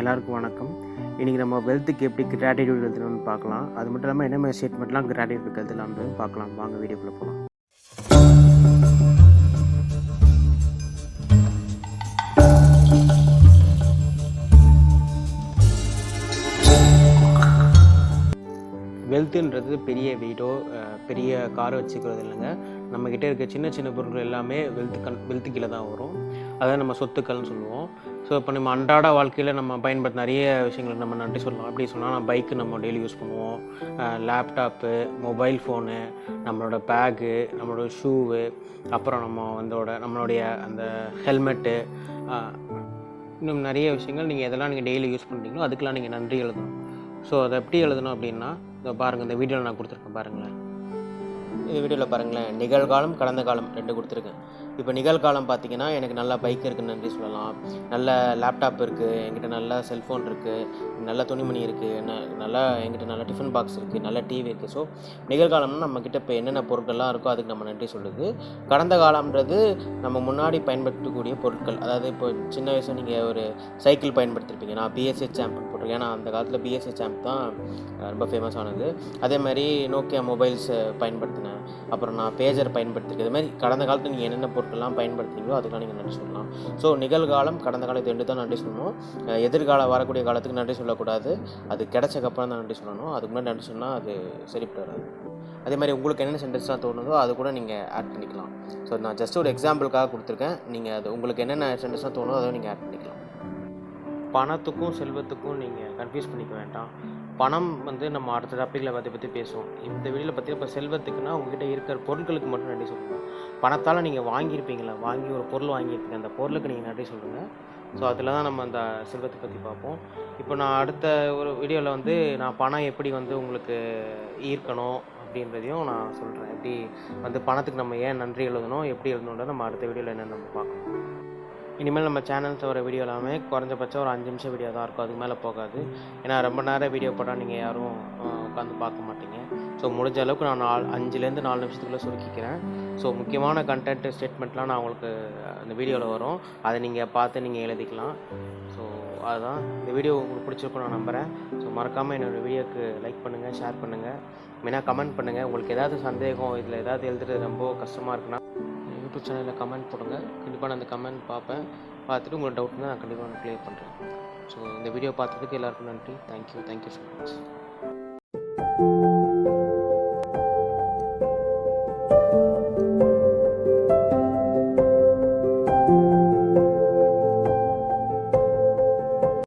எல்லாருக்கும் வணக்கம். இன்றைக்கி நம்ம வெல்த்துக்கு எப்படி கிராட்டிடியூட் எழுதணும்னு பார்க்கலாம். அது மட்டும் இல்லாமல் என்ன மாதிரி ஸ்டேட்மெண்ட்லாம் கிராட்டிடியூட் எழுதலாம்னு பார்க்கலாம். வாங்க வீடியோக்குள்ளே போகலாம் வெல்த்துன்றது பெரிய வீடோ பெரிய கார் வச்சுக்கிறது இல்லைங்க. நம்மக்கிட்ட இருக்க சின்ன சின்ன பொருட்கள் எல்லாமே வெல்த்து கண் வெல்த்து கீழே தான் வரும். அதான் நம்ம சொத்துக்கள்னு சொல்லுவோம். ஸோ இப்போ நம்ம அன்றாட வாழ்க்கையில் நம்ம பயன்படுத்த நிறைய விஷயங்களை நம்ம நன்றி சொல்லலாம். அப்படி சொன்னால் நம்ம பைக்கு நம்ம டெய்லி யூஸ் பண்ணுவோம். லேப்டாப்பு மொபைல் ஃபோனு நம்மளோட பேகு நம்மளோட ஷூவு அப்புறம் நம்ம வந்தோட நம்மளுடைய அந்த ஹெல்மெட்டு இன்னும் நிறைய விஷயங்கள் நீங்கள் எதெல்லாம் நீங்கள் டெய்லி யூஸ் பண்ணுறீங்களோ அதுக்கெல்லாம் நீங்கள் நன்றி எழுதணும். ஸோ அதை எப்படி எழுதணும் அப்படின்னா இதை பாருங்கள் இந்த வீடியோவில் நான் கொடுத்துருக்கேன் பாருங்களேன். இந்த வீடியோவில் பாருங்களேன். நிகழ்காலம் கடந்த காலம் ரெண்டு கொடுத்துருக்கேன். இப்போ நிகழ்காலம் பார்த்தீங்கன்னா எனக்கு நல்ல பைக் இருக்குன்னு நன்றி சொல்லலாம். நல்ல லேப்டாப் இருக்குது என்கிட்ட நல்ல செல்ஃபோன் இருக்குது நல்ல துணிமணி இருக்குது ந நல்லா என்கிட்ட நல்ல டிஃபன் பாக்ஸ் இருக்குது நல்ல டிவி இருக்குது ஸோ நிகழ்காலம்னா நம்மக்கிட்ட இப்போ என்னென்ன பொருட்கள்லாம் இருக்கோ அதுக்கு நம்ம நன்றி சொல்லுது. கடந்த காலம்ன்றது நம்ம முன்னாடி பயன்படுத்தக்கூடிய பொருட்கள். அதாவது இப்போ சின்ன வயசில் நீங்கள் ஒரு சைக்கிள் பயன்படுத்திருப்பீங்க. நான் பிஎஸ்சி சாம்ப் போட்டிருக்கேன். ஏன்னா அந்த காலத்தில் பிஎஸ்சி சாம்ப் தான் ரொம்ப ஃபேமஸ் ஆனது. அதே மாதிரி நோக்கியா மொபைல்ஸ் பயன்படுத்தினேன். அப்புறம் நான் பேஜர் பயன்படுத்திருக்கேன். இது மாதிரி கடந்த காலத்தில் நீங்கள் என்னென்ன பொருட்கள்லாம் பயன்படுத்துனீங்களோ அதுக்கெல்லாம் நீங்கள் நன்றி சொல்லலாம். ஸோ நிகழ்காலம் கடந்த காலத்தை ரெண்டு தான் நன்றி சொல்லணும். எதிர்கால வரக்கூடிய காலத்துக்கு நன்றி சொல்லக்கூடாது. அது கிடைச்சக்கப்புறம் தான் நன்றி சொல்லணும். அதுக்கு முன்னாடி நன்றி சொன்னால் அது சரிப்பட்டு வராது. அதே மாதிரி உங்களுக்கு என்னென்ன சென்டென்ஸ்லாம் தோணுதோ அது கூட நீங்கள் ஆட் பண்ணிக்கலாம். ஸோ நான் ஜஸ்ட் ஒரு எக்ஸாம்பிளுக்காக கொடுத்துருக்கேன். நீங்கள் அது உங்களுக்கு என்னென்ன சென்டென்ஸ்லாம் தோணுதோ அதை நீங்கள் ஆட் பண்ணிக்கலாம். பணத்துக்கும் செல்வத்துக்கும் நீங்கள் கன்ஃபியூஸ் பண்ணிக்க வேண்டாம். பணம் வந்து நம்ம அடுத்த டாப்பிக்கில் பற்றி பற்றி பேசுவோம். இந்த வீடியோவில் பார்த்தீங்கன்னா இப்போ செல்வத்துக்குன்னா உங்ககிட்ட இருக்கிற பொருட்களுக்கு மட்டும் நன்றி சொல்லணும். பணத்தால் நீங்கள் வாங்கியிருப்பீங்களா வாங்கி ஒரு பொருள் வாங்கியிருப்பீங்க அந்த பொருளுக்கு நீங்கள் நன்றி சொல்லுங்கள் ஸோ அதில் தான் நம்ம அந்த செல்வத்தை பற்றி பார்ப்போம். இப்போ நான் அடுத்த ஒரு வீடியோவில் வந்து நான் பணம் எப்படி வந்து உங்களுக்கு ஈர்க்கணும் அப்படின்றதையும் நான் சொல்கிறேன் எப்படி வந்து பணத்துக்கு நம்ம ஏன் நன்றி எழுதணும் எப்படி எழுதணுன்றதை நம்ம அடுத்த வீடியோவில் என்னென்னு நம்ம பார்க்கணும் இனிமேல் நம்ம சேனல்ஸ் வர வீடியோ எல்லாமே குறைஞ்சபட்சம் ஒரு அஞ்சு நிமிஷம் வீடியோ தான் இருக்கும். அதுக்கு மேலே போகாது. ஏன்னா ரொம்ப நேரம் வீடியோ போட்டால் நீங்கள் யாரும் உட்காந்து பார்க்க மாட்டீங்க. ஸோ முடிஞ்ச அளவுக்கு நான் நாலு அஞ்சுலேருந்து நாலு நிமிஷத்துக்குள்ளே சுருக்கிக்கிறேன். ஸோ முக்கியமான கண்டென்ட் ஸ்டேட்மெண்ட்லாம் நான் உங்களுக்கு அந்த வீடியோவில் வரும். அதை நீங்கள் பார்த்து நீங்கள் எழுதிக்கலாம். ஸோ அதுதான். இந்த வீடியோ உங்களுக்கு பிடிச்சிருக்கும் நான் நம்புகிறேன் ஸோ மறக்காமல் என்னோடய வீடியோக்கு லைக் பண்ணுங்கள் ஷேர் பண்ணுங்கள் மெயினாக கமெண்ட் பண்ணுங்கள் உங்களுக்கு ஏதாவது சந்தேகம் இதில் ஏதாவது எழுதுறது ரொம்ப கஷ்டமாக இருக்குன்னா யூடியூப் சேனலில் கமெண்ட் போடுங்க. கண்டிப்பாக நான் அந்த கமெண்ட் பார்ப்பேன். பார்த்துட்டு உங்களோட டவுட்னா நான் கண்டிப்பாக நான் க்ளியர் பண்ணுறேன் ஸோ இந்த வீடியோ பார்த்ததுக்கு எல்லாருக்கும் நன்றி. Thank you thank you so much